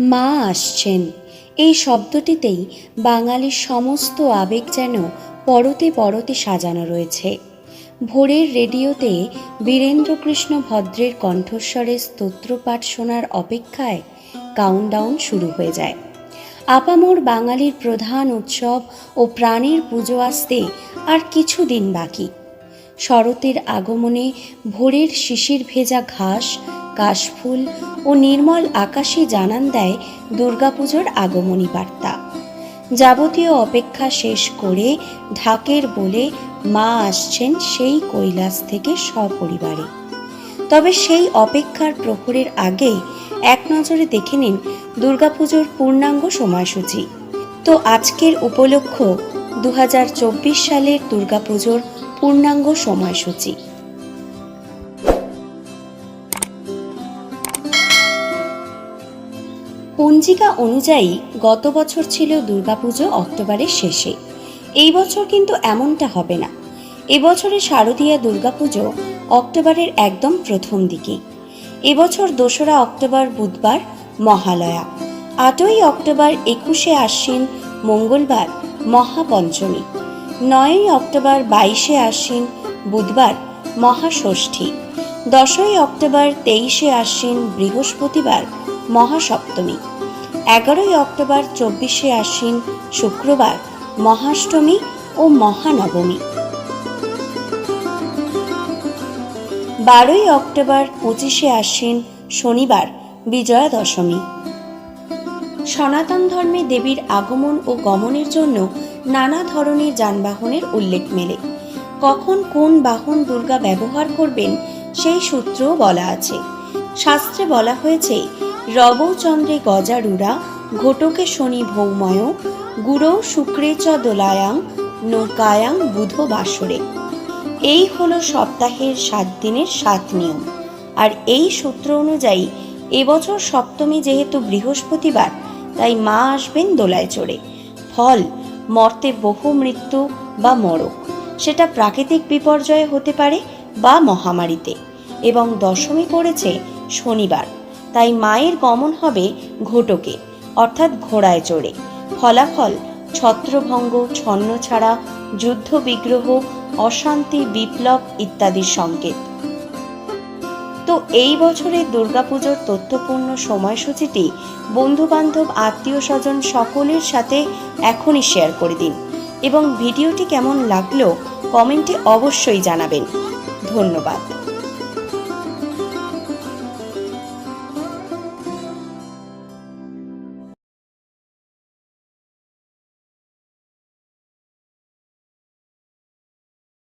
মা আসছেন। এই শব্দটিতেই বাঙালির সমস্ত আবেগ যেন পরতে পরতে সাজানো রয়েছে। ভোরের রেডিওতে বীরেন্দ্রকৃষ্ণ ভদ্রের কণ্ঠস্বরে স্তোত্রপাঠ শোনার অপেক্ষায় কাউন্টডাউন শুরু হয়ে যায়। আপামোর বাঙালির প্রধান উৎসব ও প্রাণের পুজো আসতে আর কিছু দিন বাকি। শরতের আগমনে ভোরের শিশির ভেজা ঘাস কাশফুল ও নির্মল আকাশে জানান দেয় দুর্গাপুজোর আগমনী বার্তা। যাবতীয় অপেক্ষা শেষ করে ঢাকের বলে মা আসছেন সেই কৈলাস থেকে সপরিবারে। তবে সেই অপেক্ষার প্রহরের আগে এক নজরে দেখে নিন দুর্গাপুজোর পূর্ণাঙ্গ সময়সূচি। তো আজকের উপলক্ষ দু হাজার চব্বিশ সালের দুর্গাপুজোর পূর্ণাঙ্গ সময়সূচি। পঞ্জিকা অনুযায়ী গত বছর ছিল দুর্গাপুজো অক্টোবরের শেষে। এই বছর কিন্তু এমনটা হবে না। এবছরে শারদীয়া দুর্গাপুজো অক্টোবরের একদম প্রথম দিকে। এবছর দোসরা অক্টোবর বুধবার মহালয়া। আটই অক্টোবর একুশে আশ্বিন মঙ্গলবার মহাপঞ্চমী। নয়ই অক্টোবর বাইশে আশ্বিন বুধবার মহাষষ্ঠী। দশই অক্টোবর তেইশে আশ্বিন বৃহস্পতিবার মহাসপ্তমী। এগারোই অক্টোবর চব্বিশে আশ্বিন শুক্রবার মহাষ্টমী ও মহানবমী। বারোই অক্টোবর পঁচিশে আশ্বিন শনিবার বিজয়া দশমী সনাতন ধর্মে দেবীর আগমন ও গমনের জন্য নানা ধরনের যানবাহনের উল্লেখ মেলে। কখন কোন বাহন দুর্গা ব্যবহার করবেন সেই সূত্রও বলা আছে। শাস্ত্রে বলা হয়েছে রবচন্দ্রে গজারুরা ঘটকে শনি ভৌময়, গুরু শুক্রে চ দোলায়াং, নৌকায়াং বুধ বাসরে। এই হলো সপ্তাহের সাত দিনের সাত নিয়ম। আর এই সূত্র অনুযায়ী, এবছর সপ্তমী যেহেতু বৃহস্পতিবার, তাই মা আসবেন দোলায় চড়ে। ফল, মর্তে বহু মৃত্যু বা মরক। সেটা প্রাকৃতিক বিপর্যয়ে হতে পারে বা মহামারীতে এবং দশমী পড়েছে শনিবার। তাই মায়ের গমন হবে ঘটকে, অর্থাৎ ঘোড়ায় চড়ে। ফলাফল ছত্রভঙ্গ, ছন্ন ছাড়া, যুদ্ধ বিগ্রহ, অশান্তি, বিপ্লব ইত্যাদির সংকেত। তো এই বছরের দুর্গাপুজোর তথ্যপূর্ণ সময়সূচিটি বন্ধুবান্ধব আত্মীয় স্বজন সকলের সাথে এখনই শেয়ার করে দিন। এবং ভিডিওটি কেমন লাগল কমেন্টে অবশ্যই জানাবেন। ধন্যবাদ।